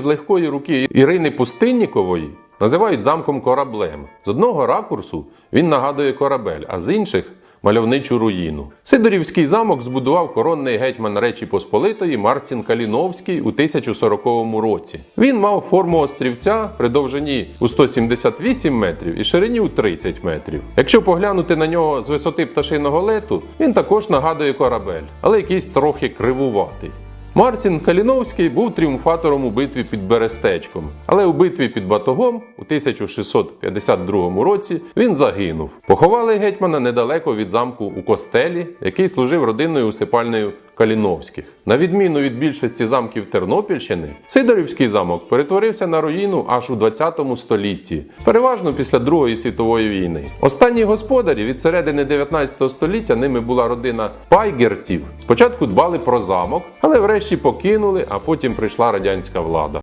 з легкої руки Ірини Пустиннікової називають замком кораблем. З одного ракурсу він нагадує корабель, а з інших мальовничу руїну. Сидорівський замок збудував коронний гетьман Речі Посполитої Марцін Каліновський у 1040 році. Він мав форму острівця при довжині у 178 метрів і ширині у 30 метрів. Якщо поглянути на нього з висоти пташиного лету, він також нагадує корабель, але якийсь трохи кривуватий. Марцін Каліновський був тріумфатором у битві під Берестечком, але у битві під Батогом у 1652 році він загинув. Поховали гетьмана недалеко від замку у костелі, який служив родинною усипальною Каліновських. На відміну від більшості замків Тернопільщини, Сидорівський замок перетворився на руїну аж у 20 столітті, переважно після Другої світової війни. Останні господарі від середини 19 століття ними була родина Пайгертів. Спочатку дбали про замок, але врешті покинули, а потім прийшла радянська влада.